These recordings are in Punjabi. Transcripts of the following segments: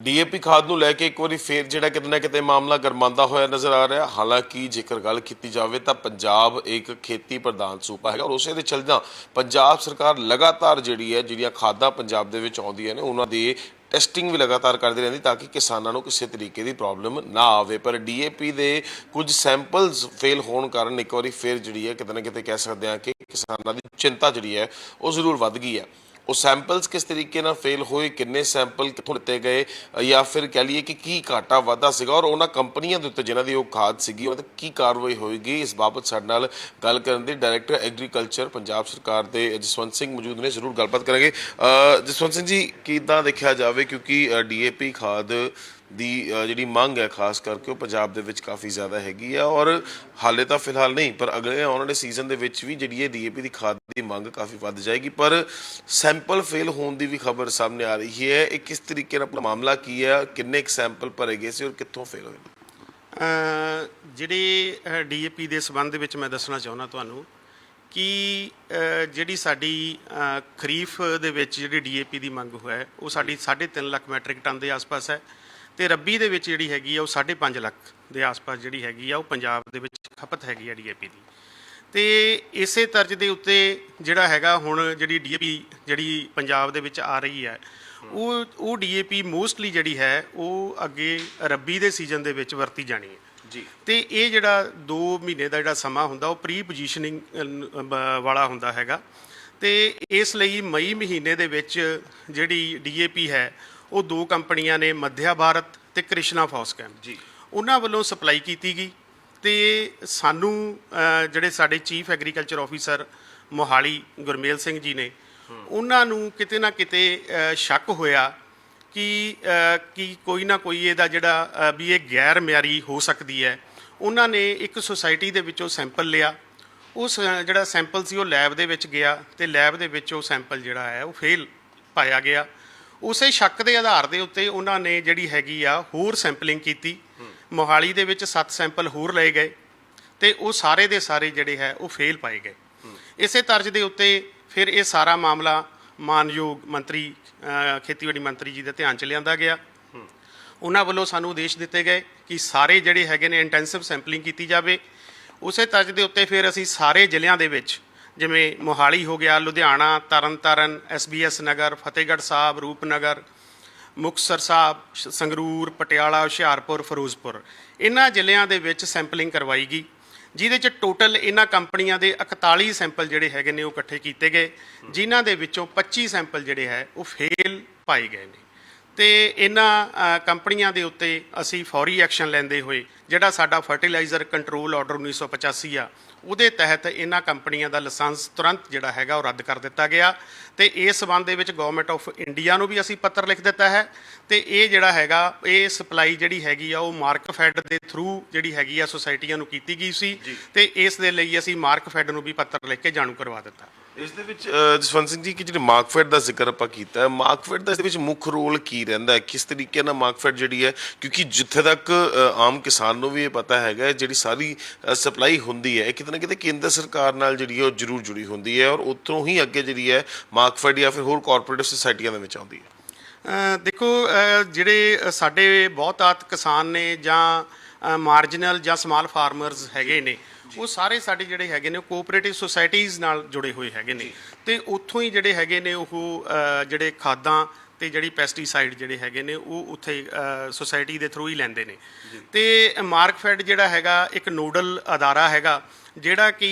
ਡੀਏਪੀ ਖਾਦ ਨੂੰ ਲੈ ਕੇ ਇੱਕ ਵਾਰੀ ਫੇਰ ਜਿਹੜਾ ਕਿਤੇ ਨਾ ਕਿਤੇ ਮਾਮਲਾ ਗਰਮਾਉਂਦਾ ਹੋਇਆ ਨਜ਼ਰ ਆ ਰਿਹਾ। ਹਾਲਾਂਕਿ ਜੇਕਰ ਗੱਲ ਕੀਤੀ ਜਾਵੇ ਤਾਂ ਪੰਜਾਬ ਇੱਕ ਖੇਤੀ ਪ੍ਰਧਾਨ ਸੂਬਾ ਹੈਗਾ ਔਰ ਉਸੇ ਦੇ ਚੱਲਦਿਆਂ ਪੰਜਾਬ ਸਰਕਾਰ ਲਗਾਤਾਰ ਜਿਹੜੀ ਹੈ, ਜਿਹੜੀਆਂ ਖਾਦਾਂ ਪੰਜਾਬ ਦੇ ਵਿੱਚ ਆਉਂਦੀਆਂ ਨੇ, ਉਹਨਾਂ ਦੀ ਟੈਸਟਿੰਗ ਵੀ ਲਗਾਤਾਰ ਕਰਦੀ ਰਹਿੰਦੀ ਤਾਂ ਕਿ ਕਿਸਾਨਾਂ ਨੂੰ ਕਿਸੇ ਤਰੀਕੇ ਦੀ ਪ੍ਰੋਬਲਮ ਨਾ ਆਵੇ। ਪਰ ਡੀਏਪੀ ਦੇ ਕੁਝ ਸੈਂਪਲਸ ਫੇਲ ਹੋਣ ਕਾਰਨ ਇੱਕ ਵਾਰੀ ਫੇਰ ਜਿਹੜੀ ਹੈ, ਕਿਤੇ ਨਾ ਕਿਤੇ ਕਹਿ ਸਕਦੇ ਹਾਂ ਕਿ ਕਿਸਾਨਾਂ ਦੀ ਚਿੰਤਾ ਜਿਹੜੀ ਹੈ, ਉਹ ਜ਼ਰੂਰ ਵੱਧ ਗਈ ਹੈ। ਉਹ ਸੈਂਪਲਸ ਕਿਸ ਤਰੀਕੇ ਨਾਲ ਫੇਲ ਹੋਏ, ਕਿੰਨੇ ਸੈਂਪਲ ਕਿੱਥੋਂ ਲਿੱਤੇ ਗਏ, ਜਾਂ ਫਿਰ ਕਹਿ ਲਈਏ ਕਿ ਕੀ ਘਾਟਾ ਵਾਧਾ ਸੀਗਾ, ਔਰ ਉਹਨਾਂ ਕੰਪਨੀਆਂ ਦੇ ਉੱਤੇ ਜਿਨ੍ਹਾਂ ਦੀ ਉਹ ਖਾਦ ਸੀਗੀ, ਉਹਨਾਂ ਤੇ ਕੀ ਕਾਰਵਾਈ ਹੋਏਗੀ, ਇਸ ਬਾਬਤ ਸਾਡੇ ਨਾਲ ਗੱਲ ਕਰਨ ਦੇ ਡਾਇਰੈਕਟਰ ਐਗਰੀਕਲਚਰ ਪੰਜਾਬ ਸਰਕਾਰ ਦੇ ਜਸਵੰਤ ਸਿੰਘ ਮੌਜੂਦ ਨੇ, ਜ਼ਰੂਰ ਗੱਲਬਾਤ ਕਰਾਂਗੇ। ਜਸਵੰਤ ਸਿੰਘ ਜੀ, ਕਿੱਦਾਂ ਦੇਖਿਆ ਜਾਵੇ, ਕਿਉਂਕਿ ਡੀਏਪੀ ਖਾਦ ਦੀ ਜਿਹੜੀ ਮੰਗ ਹੈ ਖਾਸ ਕਰਕੇ ਉਹ ਪੰਜਾਬ ਦੇ ਵਿੱਚ ਕਾਫੀ ਜ਼ਿਆਦਾ ਹੈਗੀ ਆ ਔਰ ਹਾਲੇ ਤਾਂ ਫਿਲਹਾਲ ਨਹੀਂ ਪਰ ਅਗਲੇ ਆਉਣ ਵਾਲੇ ਸੀਜ਼ਨ ਦੇ ਵਿੱਚ ਵੀ ਜਿਹੜੀ ਇਹ ਡੀਏਪੀ ਦੀ ਖਾਦ ਦੀ ਮੰਗ ਕਾਫੀ ਵੱਧ ਜਾਏਗੀ। ਪਰ ਸੈਂਪਲ ਫੇਲ ਹੋਣ ਦੀ ਵੀ ਖਬਰ ਸਾਹਮਣੇ ਆ ਰਹੀ ਹੈ। ਇਹ ਕਿਸ ਤਰੀਕੇ ਨਾਲ ਮਾਮਲਾ ਕੀ ਹੈ ਕਿੰਨੇ ਕੁ ਸੈਂਪਲ ਭਰੇ ਗਏ ਸੀ ਔਰ ਕਿੱਥੋਂ ਫੇਲ ਹੋਏ? ਅ, ਜਿਹੜੇ ਡੀਏਪੀ ਦੇ ਸਬੰਧ ਦੇ ਵਿੱਚ ਮੈਂ ਦੱਸਣਾ ਚਾਹੁੰਦਾ ਤੁਹਾਨੂੰ ਕਿ ਜਿਹੜੀ ਸਾਡੀ ਖਰੀਫ ਦੇ ਵਿੱਚ ਜਿਹੜੀ ਡੀਏਪੀ ਦੀ ਮੰਗ ਹੋਇਆ ਉਹ ਸਾਡੀ 3.5 ਲੱਖ ਮੈਟ੍ਰਿਕ ਟਨ ਦੇ ਆਸ-ਪਾਸ ਹੈ। ਤੇ ਰੱਬੀ ਦੇ ਵਿੱਚ ਜਿਹੜੀ ਹੈਗੀ ਆ ਉਹ 5.5 ਲੱਖ ਦੇ ਆਸ-ਪਾਸ ਜਿਹੜੀ ਹੈਗੀ ਆ ਉਹ ਪੰਜਾਬ ਦੇ ਵਿੱਚ ਖਪਤ ਹੈਗੀ ਆ ਡੀਏਪੀ ਦੀ। ਤੇ ਇਸੇ ਤਰਜ ਦੇ ਉੱਤੇ ਜਿਹੜਾ ਹੈਗਾ ਹੁਣ ਜਿਹੜੀ ਡੀਏਪੀ ਜਿਹੜੀ ਪੰਜਾਬ ਦੇ ਵਿੱਚ ਆ ਰਹੀ ਹੈ ਉਹ ਉਹ ਡੀਏਪੀ ਮੋਸਟਲੀ ਜਿਹੜੀ ਹੈ ਉਹ ਅੱਗੇ ਰੱਬੀ ਦੇ ਸੀਜ਼ਨ ਦੇ ਵਿੱਚ ਵਰਤੀ ਜਾਣੀ ਹੈ। ਜੀ। ਤੇ ਇਹ ਜਿਹੜਾ 2 ਮਹੀਨੇ ਦਾ ਜਿਹੜਾ ਸਮਾਂ ਹੁੰਦਾ ਉਹ ਪ੍ਰੀ ਪੋਜੀਸ਼ਨਿੰਗ ਵਾਲਾ ਹੁੰਦਾ ਹੈਗਾ। ਤੇ ਇਸ ਲਈ ਮਈ ਮਹੀਨੇ ਦੇ ਵਿੱਚ ਜਿਹੜੀ ਡੀਏਪੀ ਹੈ ਉਹ ਦੋ ਕੰਪਨੀਆਂ ਨੇ ਮੱਧਿਆ ਭਾਰਤ ਤੇ ਕ੍ਰਿਸ਼ਨਾ ਫੌਸਕੈਮ ਜੀ। ਉਹਨਾਂ ਵੱਲੋਂ ਸਪਲਾਈ ਕੀਤੀ ਗਈ ਤੇ ਸਾਨੂੰ ਜਿਹੜੇ ਸਾਡੇ chief agriculture officer Mohali Gurmel Singh ji ਨੇ ਉਹਨਾਂ ਨੂੰ ਕਿਤੇ ਨਾ ਕਿਤੇ ਸ਼ੱਕ ਹੋਇਆ ਕਿ ਕਿ ਕੋਈ ਨਾ ਕੋਈ ਇਹਦਾ ਜਿਹੜਾ ਵੀ ਇਹ ਗੈਰ ਮਿਆਰੀ ਹੋ ਸਕਦੀ ਹੈ। ਉਹਨਾਂ ਨੇ ਇੱਕ ਸੁਸਾਇਟੀ ਦੇ ਵਿੱਚੋਂ ਸੈਂਪਲ ਲਿਆ। ਉਸ ਜਿਹੜਾ ਸੈਂਪਲ ਸੀ ਉਹ ਲੈਬ ਦੇ ਵਿੱਚ ਗਿਆ ਤੇ ਲੈਬ ਦੇ ਵਿੱਚ ਉਹ ਸੈਂਪਲ ਜਿਹੜਾ ਹੈ ਉਹ ਫੇਲ ਪਾਇਆ ਗਿਆ। ਉਸੇ ਸ਼ੱਕ ਦੇ ਆਧਾਰ ਦੇ ਉੱਤੇ ਉਹਨਾਂ ਨੇ ਜਿਹੜੀ ਹੈਗੀ ਆ ਹੋਰ ਸੈਂਪਲਿੰਗ ਕੀਤੀ। ਮੋਹਾਲੀ ਦੇ ਵਿੱਚ 7 ਸੈਂਪਲ ਹੋਰ ਲਏ ਗਏ ਤੇ ਉਹ ਸਾਰੇ ਦੇ ਸਾਰੇ ਜਿਹੜੇ ਹੈ ਉਹ ਫੇਲ ਪਾਏ ਗਏ। ਇਸੇ ਤਰਜ ਦੇ ਉੱਤੇ ਫਿਰ ਇਹ ਸਾਰਾ ਮਾਮਲਾ ਮਾਨਯੋਗ ਮੰਤਰੀ ਖੇਤੀਬਾੜੀ ਮੰਤਰੀ ਜੀ ਦੇ ਧਿਆਨ ਚ ਲਿਆਂਦਾ ਗਿਆ। ਉਹਨਾਂ ਵੱਲੋਂ ਸਾਨੂੰ ਉਦੇਸ਼ ਦਿੱਤੇ ਗਏ ਕਿ ਸਾਰੇ ਜਿਹੜੇ ਹੈਗੇ ਨੇ ਇੰਟੈਂਸਿਵ ਸੈਂਪਲਿੰਗ ਕੀਤੀ ਜਾਵੇ। ਉਸੇ ਤਰਜ ਦੇ ਉੱਤੇ ਫਿਰ ਅਸੀਂ ਸਾਰੇ ਜ਼ਿਲ੍ਹਿਆਂ ਦੇ ਵਿੱਚ ਜਿਵੇਂ ਮੋਹਾਲੀ ਹੋ ਗਿਆ, ਲੁਧਿਆਣਾ, ਤਰਨਤਾਰਨ ਐਸਬੀਐਸ ਨਗਰ, ਫਤਿਹਗੜ੍ਹ ਸਾਹਿਬ, ਰੂਪਨਗਰ, ਮੁਕਤਸਰ ਸਾਹਿਬ, ਸ਼- ਸੰਗਰੂਰ, ਪਟਿਆਲਾ, ਹੁਸ਼ਿਆਰਪੁਰ, ਫਿਰੋਜ਼ਪੁਰ। ਇਹਨਾਂ ਜ਼ਿਲ੍ਹਿਆਂ ਦੇ ਵਿੱਚ ਸੈਂਪਲਿੰਗ ਕਰਵਾਈ ਗਈ, ਜਿਹਦੇ ਚ ਟੋਟਲ ਇਹਨਾਂ ਕੰਪਨੀਆਂ ਦੇ 41 ਸੈਂਪਲ ਜਿਹੜੇ ਹੈਗੇ ਨੇ ਉਹ ਇਕੱਠੇ ਕੀਤੇ ਗਏ, ਜਿਨ੍ਹਾਂ ਦੇ ਵਿੱਚੋਂ 25 ਸੈਂਪਲ ਜਿਹੜੇ ਹੈ, ਉਹ ਫੇਲ ਪਾਏ ਗਏ ਨੇ। ਤੇ ਇਹਨਾਂ ਕੰਪਨੀਆਂ ਦੇ ਉੱਤੇ ਅਸੀਂ ਫੌਰੀ ਐਕਸ਼ਨ ਲੈਂਦੇ ਹੋਏ ਜਿਹੜਾ ਸਾਡਾ ਫਰਟੀਲਾਈਜ਼ਰ ਕੰਟਰੋਲ ਆਰਡਰ 1985 ਆ ਉਹਦੇ ਤਹਿਤ ਇਹਨਾਂ ਕੰਪਨੀਆਂ ਦਾ ਲਾਇਸੈਂਸ ਤੁਰੰਤ ਜਿਹੜਾ ਹੈਗਾ ਉਹ ਰੱਦ ਕਰ ਦਿੱਤਾ ਗਿਆ। ਤੇ ਇਸ ਸਬੰਧ ਦੇ ਵਿੱਚ ਗਵਰਨਮੈਂਟ ਆਫ ਇੰਡੀਆ ਨੂੰ ਵੀ ਅਸੀਂ ਪੱਤਰ ਲਿਖ ਦਿੱਤਾ ਹੈ। ਤੇ ਇਹ ਜਿਹੜਾ ਹੈਗਾ ਇਹ ਸਪਲਾਈ ਜਿਹੜੀ ਹੈਗੀ ਆ ਉਹ ਮਾਰਕਫੈਡ ਦੇ ਥਰੂ ਜਿਹੜੀ ਹੈਗੀ ਆ ਸੁਸਾਇਟੀਆਂ ਨੂੰ ਕੀਤੀ ਗਈ ਸੀ। ਤੇ ਇਸ ਦੇ ਲਈ ਅਸੀਂ ਮਾਰਕਫੈਡ ਨੂੰ ਵੀ ਪੱਤਰ ਲਿਖ ਕੇ ਜਾਣੂ ਕਰਵਾ ਦਿੱਤਾ। ਇਸ ਦੇ ਵਿੱਚ ਅ, ਜਸਵੰਤ ਸਿੰਘ ਜੀ ਕਿ ਜਿਹੜੀ ਮਾਰਕਫੈਟ ਦਾ ਜ਼ਿਕਰ ਆਪਾਂ ਕੀਤਾ ਹੈ ਮਾਰਕਫੈਟ ਦਾ ਇਸ ਦੇ ਵਿੱਚ ਮੁੱਖ ਰੋਲ ਕੀ ਰਹਿੰਦਾ ਹੈ? ਕਿਸ ਤਰੀਕੇ ਨਾਲ ਮਾਰਕਫੈਟ ਜਿਹੜੀ ਹੈ ਕਿਉਂਕਿ ਜਿੱਥੇ ਤੱਕ ਅ, ਆਮ ਕਿਸਾਨ ਨੂੰ ਵੀ ਇਹ ਪਤਾ ਹੈਗਾ ਹੈ, ਜਿਹੜੀ ਸਾਰੀ ਸਪਲਾਈ ਹੁੰਦੀ ਹੈ ਇਹ ਕਿਤੇ ਨਾ ਕਿਤੇ ਕੇਂਦਰ ਸਰਕਾਰ ਨਾਲ ਜਿਹੜੀ ਹੈ ਉਹ ਜ਼ਰੂਰ ਜੁੜੀ ਹੁੰਦੀ ਹੈ ਔਰ ਉੱਥੋਂ ਹੀ ਅੱਗੇ ਜਿਹੜੀ ਹੈ ਮਾਰਕਫੈਟ ਜਾਂ ਫਿਰ ਹੋਰ ਕਾਰਪੋਰੇਟਿਵ ਸੁਸਾਇਟੀਆਂ ਦੇ ਵਿੱਚ ਆਉਂਦੀ ਹੈ। ਅ, ਦੇਖੋ ਅ, ਜਿਹੜੇ ਅ, ਸਾਡੇ ਬਹੁਤਾਤ ਕਿਸਾਨ ਨੇ ਜਾਂ ਮਾਰਜਨਲ ਜਾਂ ਸਮਾਲ ਫਾਰਮਰਸ ਹੈਗੇ ਨੇ ਉਹ ਸਾਰੇ ਸਾਡੇ ਜਿਹੜੇ ਹੈਗੇ ਨੇ ਕੋਆਪਰੇਟਿਵ ਸੁਸਾਇਟੀਆਂ ਨਾਲ ਜੁੜੇ ਹੋਏ ਹੈਗੇ ਨੇ। ਤੇ ਉੱਥੋਂ ਹੀ ਜਿਹੜੇ ਹੈਗੇ ਨੇ ਉਹ ਜਿਹੜੇ ਖਾਦਾਂ ਤੇ ਜਿਹੜੀ ਪੈਸਟੀਸਾਈਡ ਜਿਹੜੇ ਹੈਗੇ ਨੇ ਉਹ ਉੱਥੇ ਸੁਸਾਇਟੀ ਦੇ ਥਰੂ ਹੀ ਲੈਂਦੇ ਨੇ। ਤੇ ਮਾਰਕਫੈਡ ਜਿਹੜਾ ਹੈਗਾ ਇੱਕ ਨੋਡਲ ਅਦਾਰਾ ਹੈਗਾ ਜਿਹੜਾ ਕਿ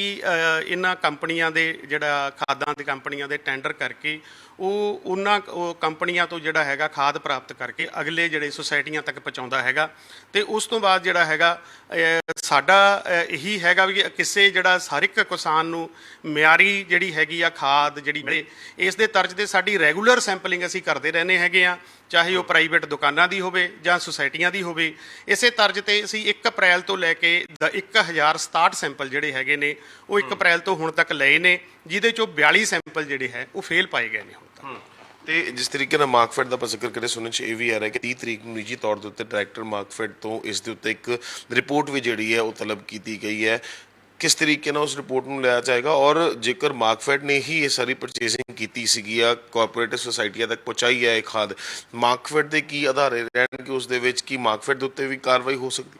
ਇਹਨਾਂ ਕੰਪਨੀਆਂ ਦੇ ਜਿਹੜਾ ਖਾਦਾਂ ਦੇ ਕੰਪਨੀਆਂ ਦੇ ਟੈਂਡਰ ਕਰਕੇ ਉਹ ਉਹਨਾਂ ਕੰਪਨੀਆਂ ਤੋਂ ਜਿਹੜਾ ਹੈਗਾ ਖਾਦ ਪ੍ਰਾਪਤ ਕਰਕੇ ਅਗਲੇ ਜਿਹੜੇ ਸੁਸਾਇਟੀਆਂ ਤੱਕ ਪਹੁੰਚਾਉਂਦਾ ਹੈਗਾ। ਤੇ ਉਸ ਤੋਂ ਬਾਅਦ ਜਿਹੜਾ ਹੈਗਾ ਸਾਡਾ ਇਹੀ ਹੈਗਾ ਵੀ ਕਿਸੇ ਜਿਹੜਾ ਹਰ ਇੱਕ ਕਿਸਾਨ ਨੂੰ ਮਿਆਰੀ ਜਿਹੜੀ ਹੈਗੀ ਆ ਖਾਦ ਜਿਹੜੀ ਮਿਲੇ, ਇਸ ਦੇ ਤਰਜ ਦੇ ਸਾਡੀ ਰੈਗੂਲਰ ਸੈਂਪਲਿੰਗ ਅਸੀਂ ਕਰਦੇ ਰਹਿੰਦੇ ਹੈਗੇ ਆ, ਚਾਹੇ ਉਹ ਪ੍ਰਾਈਵੇਟ ਦੁਕਾਨਾਂ ਦੀ ਹੋਵੇ ਜਾਂ ਸੁਸਾਇਟੀਆਂ ਦੀ ਹੋਵੇ। ਇਸੇ ਤਰਜ ਤੇ ਅਸੀਂ 1 ਅਪ੍ਰੈਲ ਤੋਂ ਲੈ ਕੇ ਦ- 1067 ਸੈਂਪਲ ਜਿਹੜੇ ਹੈਗੇ ਨੇ ਉਹ 1 ਅਪ੍ਰੈਲ ਤੋਂ ਹੁਣ ਤੱਕ ਲਏ ਨੇ ਜਿਹਦੇ ਚੋਂ 42 ਸੈਂਪਲ ਜਿਹੜੇ ਹੈ ਉਹ ਫੇਲ ਪਾਏ ਗਏ ਨੇ ਹੁਣ ਤੱਕ। ਤੇ ਜਿਸ ਤਰੀਕੇ ਨਾਲ ਮਾਰਕਫੈਟ ਦਾ ਜ਼ਿਕਰ ਕਰੇ ਸੁਣਨ ਚ ਇਹ ਵੀ ਆ ਰਿਹਾ ਕਿ 30 ਤਰੀਕ ਨੂੰ ਨਿੱਜੀ ਤੌਰ ਦੇ ਉੱਤੇ ਡਾਇਰੈਕਟਰ ਮਾਰਕਫੈਟ ਤੋਂ ਇਸ ਦੇ ਉੱਤੇ ਇੱਕ ਰਿਪੋਰਟ ਵੀ ਜਿਹੜੀ ਹੈ ਉਹ ਤਲਬ ਕੀਤੀ ਗਈ ਹੈ। ਕਿਸ ਤਰੀਕੇ ਨਾਲ ਉਸ ਰਿਪੋਰਟ ਨੂੰ ਲਿਆ ਜਾਏਗਾ? ਔਰ ਜੇਕਰ ਮਾਰਕਫੈਡ ਨੇ ਹੀ ਇਹ ਸਾਰੀ ਪਰਚੇਸਿੰਗ ਕੀਤੀ ਸੀਗੀ ਆ ਕੋਆਪਰੇਟਿਵ ਸੁਸਾਇਟੀਆਂ ਤੱਕ ਪਹੁੰਚਾਈ ਹੈ ਇਹ ਖਾਦ ਮਾਰਕਫੈਡ ਦੇ ਕੀ ਆਧਾਰੇ ਰਹਿਣਗੇ? ਉਸ ਦੇ ਵਿੱਚ ਕੀ ਮਾਰਕਫੈਡ ਦੇ ਉੱਤੇ ਵੀ ਕਾਰਵਾਈ ਹੋ ਸਕਦੀ?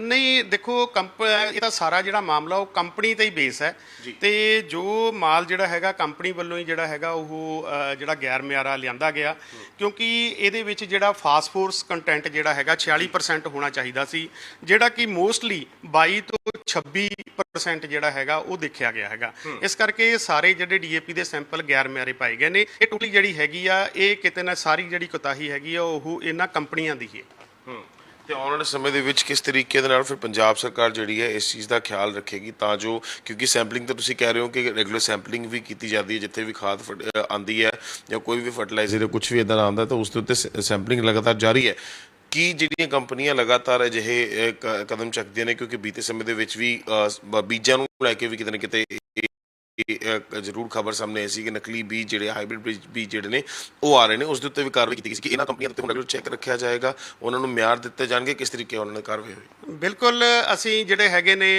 ਨਹੀਂ ਦੇਖੋ ਕੰਪ ਇਹ ਤਾਂ ਸਾਰਾ ਜਿਹੜਾ ਮਾਮਲਾ ਉਹ ਕੰਪਨੀ ਤੇ ਹੀ ਬੇਸ ਹੈ। ਤੇ ਜੋ ਮਾਲ ਜਿਹੜਾ ਹੈਗਾ ਕੰਪਨੀ ਵੱਲੋਂ ਹੀ ਜਿਹੜਾ ਹੈਗਾ ਉਹ ਜਿਹੜਾ ਗੈਰ ਮਿਆਰਾ ਲਿਆਂਦਾ ਗਿਆ। ਕਿਉਂਕਿ ਇਹਦੇ ਵਿੱਚ ਜਿਹੜਾ ਫਾਸਫੋਰਸ ਕੰਟੈਂਟ ਜਿਹੜਾ ਹੈਗਾ 46% ਹੋਣਾ ਚਾਹੀਦਾ ਸੀ। ਜਿਹੜਾ ਕਿ ਮੋਸਟਲੀ 22 ਤੋਂ 26% ਜਿਹੜਾ ਹੈਗਾ ਉਹ ਦੇਖਿਆ ਗਿਆ ਹੈਗਾ। ਇਸ ਕਰਕੇ ਸਾਰੇ ਜਿਹੜੇ ਡੀਏਪੀ ਦੇ ਸੈਂਪਲ ਗੈਰ ਮਿਆਰੇ ਪਾਏ ਗਏ ਨੇ। ਇਹ ਟੋਟਲੀ ਜਿਹੜੀ ਹੈਗੀ ਆ ਇਹ ਕਿਤੇ ਨਾ ਸਾਰੀ ਜਿਹੜੀ ਕੋਤਾਹੀ ਹੈਗੀ ਆ ਉਹ ਇਹਨਾਂ ਕੰਪਨੀਆਂ ਦੀ ਹੈ। ਤੇ ਆਉਣ ਵਾਲੇ ਸਮੇਂ ਦੇ ਵਿੱਚ ਕਿਸ ਤਰੀਕੇ ਦੇ ਨਾਲ ਫਿਰ ਪੰਜਾਬ ਸਰਕਾਰ ਜਿਹੜੀ ਹੈ ਇਸ ਚੀਜ਼ ਦਾ ਖਿਆਲ ਰੱਖੇਗੀ ਤਾਂ ਜੋ ਕਿਉਂਕਿ ਸੈਂਪਲਿੰਗ ਤਾਂ ਤੁਸੀਂ ਕਹਿ ਰਹੇ ਹੋ ਕਿ ਰੈਗੂਲਰ ਸੈਂਪਲਿੰਗ ਵੀ ਕੀਤੀ ਜਾਂਦੀ ਹੈ, ਜਿੱਥੇ ਵੀ ਖਾਦ ਫਟ- ਆਉਂਦੀ ਹੈ ਜਾਂ ਕੋਈ ਵੀ ਫਰਟੀਲਾਈਜ਼ਰ ਜਾਂ ਕੁਝ ਵੀ ਇਦਾਂ ਦਾ ਆਉਂਦਾ ਤਾਂ ਉਸ ਦੇ ਉੱਤੇ ਸੈਂਪਲਿੰਗ ਲਗਾਤਾਰ ਜਾਰੀ ਹੈ। ਕੀ ਜਿਹੜੀਆਂ ਕੰਪਨੀਆਂ ਲਗਾਤਾਰ ਅਜਿਹੇ ਕ- ਕਦਮ ਚੱਕਦੀਆਂ ਨੇ ਕਿਉਂਕਿ ਬੀਤੇ ਸਮੇਂ ਦੇ ਵਿੱਚ ਵੀ ਬ- ਬੀਜਾਂ ਨੂੰ ਲੈ ਕੇ ਵੀ ਕਿਤੇ ਨਾ ਕਿਤੇ ਇਹ- ਜ਼ਰੂਰ ਖਬਰ ਸਾਹਮਣੇ ਆਈ ਸੀ ਕਿ ਨਕਲੀ ਬੀਜ ਜਿਹੜੇ ਹਾਈਬ੍ਰਿਡ ਬੀਜ ਜਿਹੜੇ ਨੇ, ਉਹ ਆ ਰਹੇ ਨੇ। ਉਸ ਦੇ ਉੱਤੇ ਵੀ ਕਾਰਵਾਈ ਕੀਤੀ ਗਈ ਸੀ ਕਿ ਇਹਨਾਂ ਕੰਪਨੀਆਂ ਤੇ ਹੁਣ ਰੈਗੂਲਰ ਚੈੱਕ ਰੱਖਿਆ ਜਾਏਗਾ। ਉਹਨਾਂ ਨੂੰ ਮਿਆਰ ਦਿੱਤੇ ਜਾਣਗੇ। ਕਿਸ ਤਰੀਕੇ ਉਹਨਾਂ ਨੇ ਕਾਰਵਾਈ ਹੋਈ? ਬਿਲਕੁਲ, ਅਸੀਂ ਜਿਹੜੇ ਹੈਗੇ ਨੇ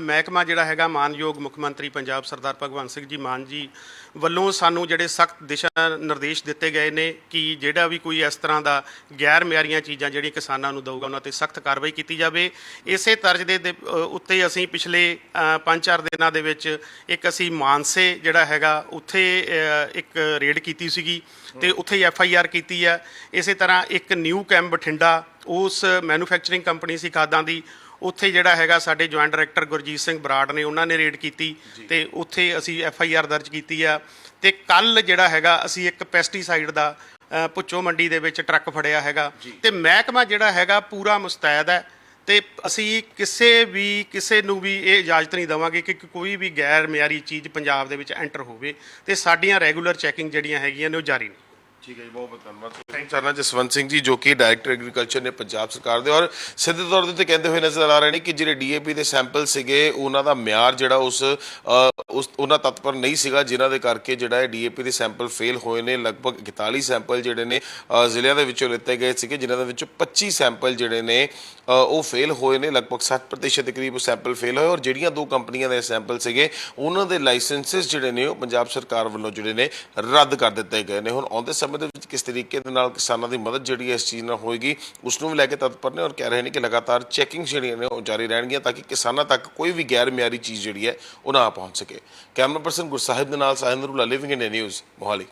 ਮਹਿਕਮਾ ਜਿਹੜਾ ਹੈਗਾ, ਮਾਨਯੋਗ ਮੁੱਖ ਮੰਤਰੀ ਪੰਜਾਬ ਸਰਦਾਰ ਭਗਵੰਤ ਸਿੰਘ ਜੀ ਮਾਨ ਜੀ ਵੱਲੋਂ ਸਾਨੂੰ ਜਿਹੜੇ ਸਖਤ ਦਿਸ਼ਾ ਨਿਰਦੇਸ਼ ਦਿੱਤੇ ਗਏ ਨੇ ਕਿ ਜਿਹੜਾ ਵੀ ਕੋਈ ਇਸ ਤਰ੍ਹਾਂ ਦਾ ਗੈਰ ਮਿਆਰੀਆਂ ਚੀਜ਼ਾਂ ਜਿਹੜੀਆਂ ਕਿਸਾਨਾਂ ਨੂੰ ਦਊਗਾ, ਉਹਨਾਂ ਤੇ ਸਖਤ ਕਾਰਵਾਈ ਕੀਤੀ ਜਾਵੇ। ਇਸੇ ਤਰਜ਼ ਦੇ ਉੱਤੇ ਅਸੀਂ ਪਿਛਲੇ 5-4 ਦਿਨਾਂ ਦੇ ਵਿੱਚ ਇੱਕ ਅਸੀਂ ਮਾਨਸੇ ਜਿਹੜਾ ਹੈਗਾ ਉੱਥੇ ਇੱਕ ਰੇਡ ਕੀਤੀ ਸੀਗੀ ਤੇ ਉੱਥੇ ਐਫ ਆਈ ਆਰ ਕੀਤੀ ਹੈ। ਇਸੇ ਤਰ੍ਹਾਂ ਇੱਕ ਨਿਊ ਕੈਂਪ ਬਠਿੰਡਾ ਉਸ ਮੈਨੂਫੈਕਚਰਿੰਗ ਕੰਪਨੀ ਸੀ ਖਾਦਾਂ ਦੀ ਉੱਥੇ ਜਿਹੜਾ ਹੈਗਾ ਸਾਡੇ ਜੁਆਇੰਟ ਡਾਇਰੈਕਟਰ ਗੁਰਜੀਤ ਸਿੰਘ ਬਰਾੜ ਨੇ ਉਹਨਾਂ ਨੇ ਰੇਡ ਕੀਤੀ ਤੇ ਉੱਥੇ ਅਸੀਂ ਐਫ ਆਈ ਆਰ ਦਰਜ ਕੀਤੀ ਆ ਤੇ ਕੱਲ ਜਿਹੜਾ ਹੈਗਾ ਅਸੀਂ ਇੱਕ ਪੈਸਟੀਸਾਈਡ ਦਾ ਭੁੱਚੋ ਮੰਡੀ ਦੇ ਵਿੱਚ ਟਰੱਕ ਫੜਿਆ ਹੈਗਾ। ਤੇ ਮਹਿਕਮਾ ਜਿਹੜਾ ਹੈਗਾ ਪੂਰਾ ਮੁਸਤੈਦ ਹੈ। ਤੇ ਅਸੀਂ ਕਿਸੇ ਵੀ, ਕਿਸੇ ਨੂੰ ਵੀ ਇਹ ਇਜਾਜ਼ਤ ਨਹੀਂ ਦੇਵਾਂਗੇ ਕਿ ਕੋਈ ਵੀ ਗੈਰ ਮਿਆਰੀ ਚੀਜ਼ ਪੰਜਾਬ ਦੇ ਵਿੱਚ ਐਂਟਰ ਹੋਵੇ ਤੇ ਸਾਡੀਆਂ ਰੈਗੂਲਰ ਚੈਕਿੰਗ ਜਿਹੜੀਆਂ ਹੈਗੀਆਂ ਨੇ ਉਹ ਜਾਰੀ ਨੇ। ਠੀਕ ਹੈ ਜੀ ਬਹੁਤ ਬਹੁਤ ਧੰਨਵਾਦ। ਥੈਂਕ ਚਰਨਾ ਜਸਵੰਤ ਸਿੰਘ ਜੀ, ਜੋ ਕਿ ਡਾਇਰੈਕਟਰ ਐਗਰੀਕਲਚਰ ਨੇ ਪੰਜਾਬ ਸਰਕਾਰ ਦੇ, ਔਰ ਸਿੱਧੇ ਤੌਰ 'ਤੇ ਕਹਿੰਦੇ ਹੋਏ ਨਜ਼ਰ ਆ ਰਹੇ ਨੇ ਕਿ ਜਿਹੜੇ ਡੀਏਪੀ ਦੇ ਸੈਂਪਲ ਸੀਗੇ, ਉਹਨਾਂ ਦਾ ਮਿਆਰ ਜਿਹੜਾ ਉਸ ਉਸ, ਉਹਨਾਂ ਤੱਤ ਪਰ ਨਹੀਂ ਸੀਗਾ, ਜਿਨ੍ਹਾਂ ਦੇ ਕਰਕੇ ਜਿਹੜਾ ਇਹ ਡੀਏਪੀ ਦੇ ਸੈਂਪਲ ਫੇਲ ਹੋਏ ਨੇ। ਲਗਭਗ 41 ਸੈਂਪਲ ਜਿਹੜੇ ਨੇ ਜ਼ਿਲ੍ਹਿਆਂ ਦੇ ਵਿੱਚੋਂ ਲਿੱਤੇ ਗਏ ਸੀਗੇ, ਜਿਨ੍ਹਾਂ ਦੇ ਵਿੱਚੋਂ 25 ਸੈਂਪਲ ਜਿਹੜੇ ਨੇ ਉਹ ਫੇਲ ਹੋਏ ਨੇ। ਲਗਭਗ 60% ਦੇ ਕਰੀਬ ਸੈਂਪਲ ਫੇਲ ਹੋਏ, ਔਰ ਜਿਹੜੀਆਂ ਦੋ ਕੰਪਨੀਆਂ ਦੇ ਸੈਂਪਲ ਸੀਗੇ, ਉਹਨਾਂ ਦੇ ਲਾਇਸੈਂਸਸ ਜਿਹੜੇ ਨੇ, ਉਹ ਪੰਜਾਬ ਸਰਕਾਰ ਵੱਲੋਂ ਜਿਹੜੇ ਨੇ, ਰੱਦ ਕਰ ਦਿੱਤੇ ਗਏ ਨੇ। ਹੁਣ ਆਉਂਦੇ ਸਮੇਂ ਦੇ ਵਿੱਚ ਕਿਸ ਤਰੀਕੇ ਦੇ ਨਾਲ ਕਿਸਾਨਾਂ ਦੀ ਮਦਦ ਜਿਹੜੀ ਹੈ ਇਸ ਚੀਜ਼ ਨਾਲ ਹੋਏਗੀ ਉਸ ਨੂੰ ਵੀ ਲੈ ਕੇ ਤਤਪਰ ਨੇ ਔਰ ਕਹਿ ਰਹੇ ਨੇ ਕਿ ਲਗਾਤਾਰ ਚੈਕਿੰਗ ਜਿਹੜੀਆਂ ਨੇ ਉਹ ਜਾਰੀ ਰਹਿਣਗੀਆਂ ਤਾਂ ਕਿ ਕਿਸਾਨਾਂ ਤੱਕ ਕੋਈ ਵੀ ਗੈਰ ਮਿਆਰੀ ਚੀਜ਼ ਜਿਹੜੀ ਹੈ ਉਹ ਨਾ ਪਹੁੰਚ ਸਕੇ। ਕੈਮਰਾ ਪਰਸਨ ਗੁਰਸਾਹਿਬ ਦੇ ਨਾਲ ਸਾਹਿਬ ਸਾਹਿੰਦਰੁਲਾ ਲਿਵਿੰਗ ਇੰਡੀਆ ਨਿਊਜ਼ ਮੋਹਾਲੀ।